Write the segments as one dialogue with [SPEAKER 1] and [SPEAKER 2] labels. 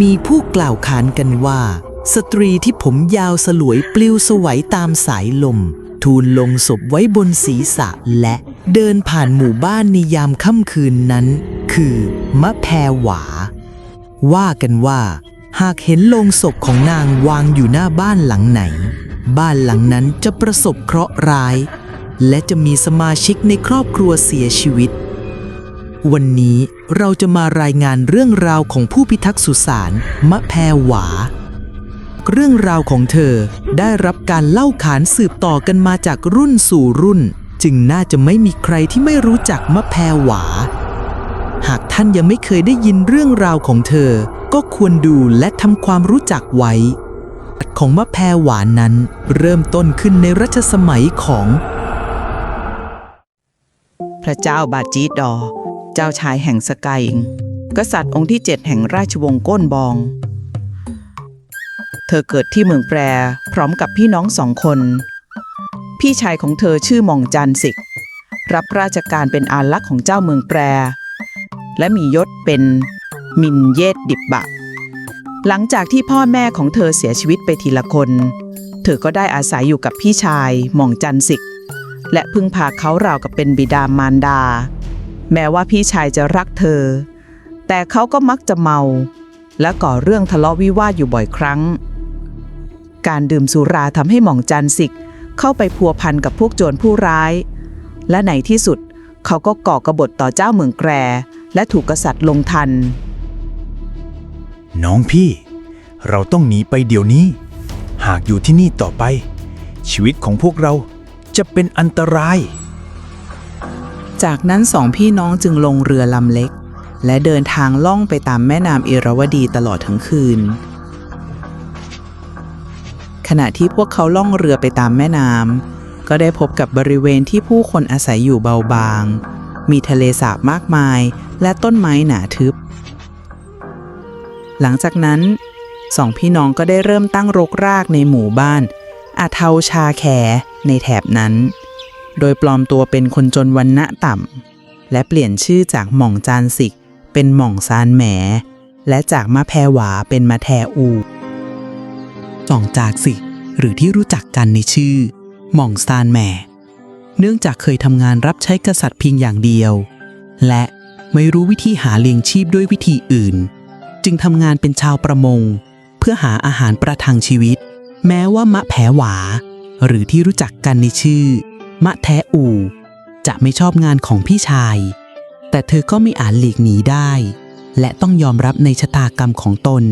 [SPEAKER 1] มีผู้กล่าวขานกันว่า สตรีที่ผมยาวสลวยปลิวสวัยตามสายลม ทูลลงศพไว้บนศีรษะและเดินผ่านหมู่บ้านในยามค่ำคืนนั้น คือมะแพรหวา ว่ากันว่า หากเห็นโลงศพของนางวางอยู่หน้าบ้านหลังไหน บ้านหลังนั้นจะประสบเคราะห์ร้าย และจะมีสมาชิกในครอบครัวเสียชีวิต วันนี้เราจะมารายงานเรื่องราวของผู้พิทักษ์สุสานมะแพรหวา เรื่องราวของเธอได้รับการเล่าขานสืบต่อกันมาจากรุ่นสู่รุ่น จึงน่าจะไม่มีใครที่ไม่รู้จักมะแพรหวา หากท่านยังไม่เคยได้ยินเรื่องราวของเธอ ก็ควรดูและทำความรู้จักไว้ของมะแพรหวานนั้น เริ่มต้นขึ้นในรัชสมัยของ
[SPEAKER 2] พระเจ้าบาจีดอ เจ้าชายแห่งสกายิง กษัตริย์องค์ที่เจ็ดแห่งราชวงศ์ก้นบอง เธอเกิดที่เมืองแปรพร้อมกับพี่น้องสองคน พี่ชายของเธอชื่อหม่องจันสิก รับราชการเป็นอาลักษ์ของเจ้าเมืองแปร และมียศเป็นมินเยตดิบบะ หลังจากที่พ่อแม่ของเธอเสียชีวิตไปทีละคน เธอก็ได้อาศัยอยู่กับพี่ชายหม่องจันสิก และพึ่งพาเขาราวกับเป็นบิดามารดา แม้ว่าพี่ชายจะรักเธอ แต่เขาก็มักจะเมา และก่อเรื่องทะเลาะวิวาทอยู่บ่อยครั้ง การดื่มสุราทำให้หม่องจันสิกเข้าไปพัวพันกับพวกโจรผู้ร้าย และในที่สุดเขาก็ก่อกบฏต่อเจ้าเมืองแกร และถูกกษัตริย์ลงทัน
[SPEAKER 3] น้องพี่ เราต้องหนีไปเดี๋ยวนี้ หากอยู่ที่นี่ต่อไป ชีวิตของพวกเราจะเป็นอันตราย
[SPEAKER 2] จากนั้นสองพี่น้องจึงลงเรือลำเล็ก และเดินทางล่องไปตามแม่น้ำเอราวดีตลอดทั้งคืน ขณะที่พวกเขาล่องเรือไปตามแม่น้ำก็ได้พบกับบริเวณที่ผู้คนอาศัยอยู่เบาบาง มีทะเลสาบมากมายและต้นไม้หนาทึบ หลังจากนั้นสองพี่น้องก็ได้เริ่มตั้งรกรากในหมู่บ้านอาเทาชาแขในแถบนั้น โดยปลอมตัวเป็นคนจนวันณะต่ำ และเปลี่ยนชื่อจากหม่องจานสิก เป็นหม่องซานแหม และจากมะแพรหวาเป็นมะแทอูจ่องจากสิกหรือที่รู้จักกันในชื่อ หม่องซานแหม เนื่องจากเคยทำงานรับใช้กษัตริย์เพียงอย่างเดียว และไม่รู้วิธีหาเลี้ยงชีพด้วยวิธีอื่น จึงทำงานเป็นชาวประมง เพื่อหาอาหารประทังชีวิต แม้ว่ามะแผหวา หรือที่รู้จักกันในชื่อ มะแทอู จะไม่ชอบงานของพี่ชาย แต่เธอก็ไม่อาจหลีกหนีได้ และต้องยอมรับในชะตากรรมของตน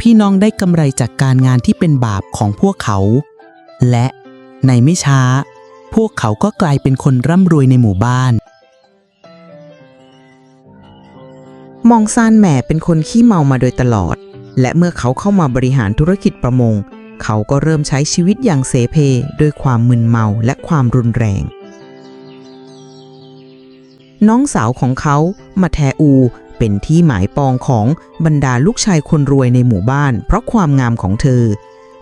[SPEAKER 2] พี่น้องได้กำไรจากการงานที่เป็นบาปของพวกเขา และในไม่ช้า พวกเขาก็กลายเป็นคนร่ำรวยในหมู่บ้านมองซานแหม่เป็นคนขี้เมามาโดยตลอด และเมื่อเขาเข้ามาบริหารธุรกิจประมง เขาก็เริ่มใช้ชีวิตอย่างเสเพด้วยความมึนเมาและความรุนแรง น้องสาวของเขามาแทอูเป็นที่หมายปองของบรรดาลูกชายคนรวยในหมู่บ้าน เพราะความงามของเธอ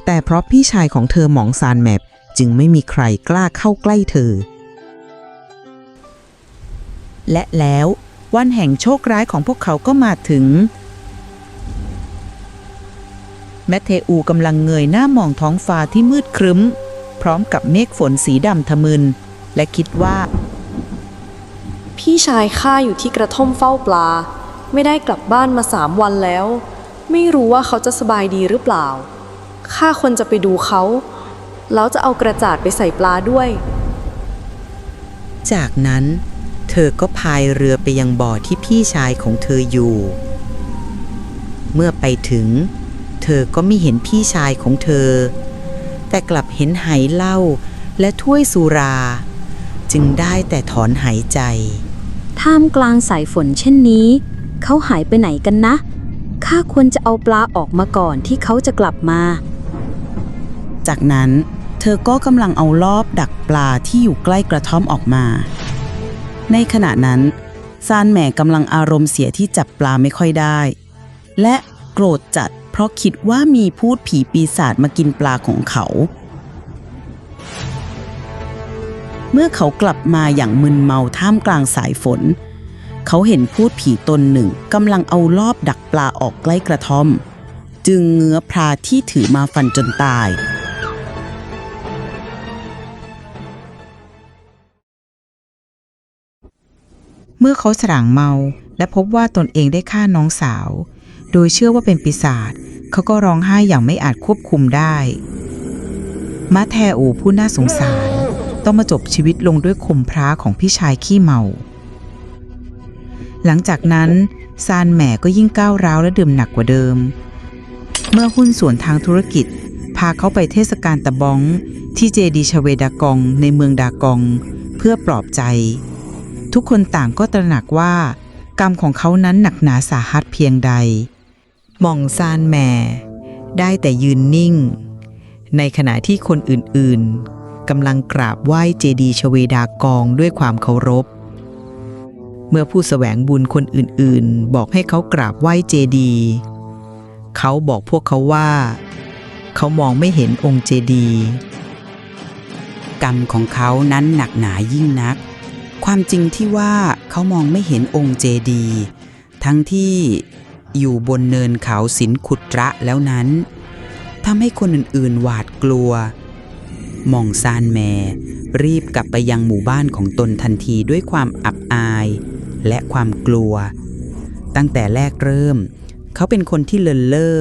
[SPEAKER 2] แต่เพราะพี่ชายของเธอหมองซานแมปจึงไม่มีใครกล้าเข้าใกล้เธอ และแล้ววันแห่งโชคร้ายของพวกเขาก็มาถึง แมทเทอูกำลังเงยหน้ามองท้องฟ้าที่มืดครึ้ม พร้อมกับเมฆฝนสีดำทะมึน และคิดว่า
[SPEAKER 4] พี่ชายข้าอยู่ที่กระท่อมเฝ้าปลา ไม่ได้กลับบ้านมาสามวันแล้ว ไม่รู้ว่าเขาจะสบายดีหรือเปล่าข้าควรจะไปดูเขา แล้วจะเอากระจาดไปใส่ปลาด้วย
[SPEAKER 2] จากนั้น เธอก็พายเรือไปยังบ่อที่พี่ชายของเธออยู่ เมื่อไปถึง เธอก็ไม่เห็นพี่ชายของเธอ แต่กลับเห็นไหเหล้าและถ้วยสุรา จึงได้แต่ถอนหายใจ
[SPEAKER 5] ท่ามกลางสายฝนเช่นนี้ เขาหายไปไหนกันนะ ข้าควรจะเอาปลาออกมาก่อนที่เขาจะกลับมา
[SPEAKER 2] จากนั้นเธอก็กำลังเอารอบดักปลาที่อยู่ใกล้กระท่อมออกมา ในขณะนั้นซานแหม่กำลังอารมณ์เสียที่จับปลาไม่ค่อยได้ และโกรธจัด เพราะคิดว่ามีพูดผีปีศาจมากินปลาของเขา เมื่อเขากลับมาอย่างมึนเมาท่ามกลางสายฝน
[SPEAKER 6] เขาเห็นพูดผีตนหนึ่งกำลังเอารอบดักปลาออกใกล้กระท่อม จึงเงื้อพราที่ถือมาฟันจนตาย
[SPEAKER 2] เมื่อเขาสรางเมาและพบว่าตนเองได้ฆ่าน้องสาว โดยเชื่อว่าเป็นปีศาจเขาก็ร้องไห้อย่างไม่อาจควบคุมได้มาแทอูผู้น่าสงสาร ต้องมาจบชีวิตลงด้วยคมพระของพี่ชายขี้เมา หลังจากนั้นซานแหม่ก็ยิ่งก้าวร้าวและดื่มหนักกว่าเดิม เมื่อหุ้นส่วนทางธุรกิจ พาเขาไปเทศกาลตะบองที่เจดีชเวดากองในเมืองดากอง เพื่อปลอบใจ ทุกคนต่างก็ตระหนักว่า กรรมของเขานั้นหนักหนาสาหัสเพียงใด หม่องซานแหม่ได้แต่ยืนนิ่ง ในขณะที่คนอื่นๆกำลังกราบไหว้เจดีชเวดากองด้วยความเคารพ เมื่อผู้แสวงบุญคนอื่นๆ บอกให้เขากราบไหว้เจดี เขาบอกพวกเขาว่า เขามองไม่เห็นองค์เจดี
[SPEAKER 6] กรรมของเขานั้นหนักหนายิ่งนัก ความจริงที่ว่าเขามองไม่เห็นองค์เจดี ทั้งที่ อยู่บนเนินเขาสินขุดระแล้วนั้นทำให้คนอื่นๆหวาดกลัว มองซานแมรีบกลับไปยังหมู่บ้านของตนทันทีด้วยความอับอายและความกลัว ตั้งแต่แรกเริ่ม เขาเป็นคนที่เลินเล่อ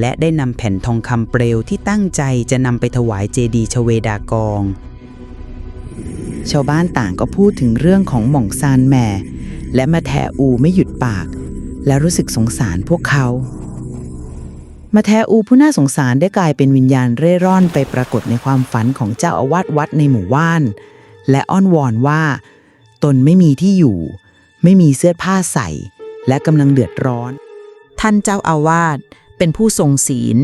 [SPEAKER 6] และได้นำแผ่นทองคำเปลวที่ตั้งใจจะนำไปถวายเจดีชเวดากอง
[SPEAKER 2] ชาวบ้านต่างก็พูดถึงเรื่องของหม่องซานแม่ และมาแทอูไม่หยุดปาก และรู้สึกสงสารพวกเขา มาแทอูผู้น่าสงสารได้กลายเป็นวิญญาณเร่ร่อนไปปรากฏในความฝันของเจ้าอาวาสวัดในหมู่บ้าน และอ้อนวอนว่า ตนไม่มีที่อยู่ ไม่มีเสื้อผ้าใส่ และกำลังเดือดร้อน ท่านเจ้าอาวาสเป็นผู้ทรงศีล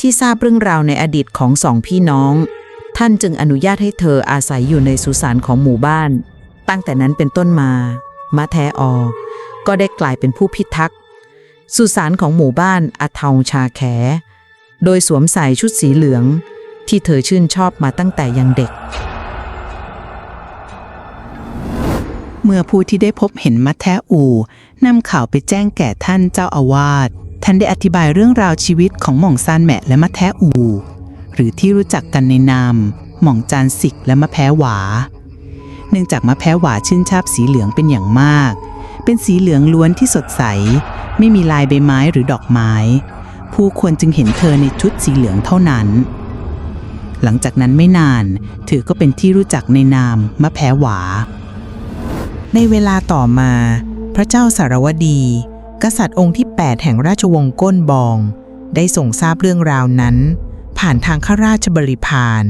[SPEAKER 2] ที่ทราบเรื่องราวในอดีตของสองพี่น้อง ท่านจึงอนุญาตให้เธออาศัยอยู่ในสุสานของหมู่บ้าน ตั้งแต่นั้นเป็นต้นมา มะแทออ ก็ได้กลายเป็นผู้พิทักษ์สุสานของหมู่บ้านอาเทาชาแข โดยสวมใส่ชุดสีเหลือง ที่เธอชื่นชอบมาตั้งแต่ยังเด็ก เมื่อผู้ที่ได้พบเห็นมัทแทอูนำข่าวไปแจ้งแก่ท่านเจ้าอาวาสท่านได้อธิบายเรื่องราวชีวิตของหม่องซานแหมะและมัทแทอู หรือที่รู้จักกันในนาม หม่องจานสิกและมะแพ้หวา เนื่องจากมะแพ้หวาชื่นชอบสีเหลืองเป็นอย่างมาก เป็นสีเหลืองล้วนที่สดใส ไม่มีลายใบไม้หรือดอกไม้ ผู้คนจึงเห็นเธอในชุดสีเหลืองเท่านั้น หลังจากนั้นไม่นาน เธอก็เป็นที่รู้จักในนามมะแพ้หวา ในเวลาต่อมา พระเจ้าสารวดี กษัตริย์องค์ที่ 8 แห่งราชวงศ์ก้นบอง ได้ส่งทราบเรื่องราวนั้น ผ่านทางข้าราชบริพาร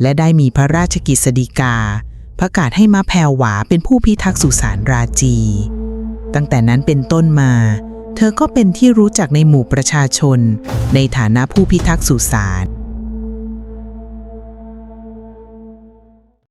[SPEAKER 2] และได้มีพระราชกิจสฎีกา ประกาศให้มะแพรหวาเป็นผู้พิทักษ์สุสานราจี ตั้งแต่นั้นเป็นต้นมา เธอก็เป็นที่รู้จักในหมู่ประชาชน ในฐานะผู้พิทักษ์สุสาน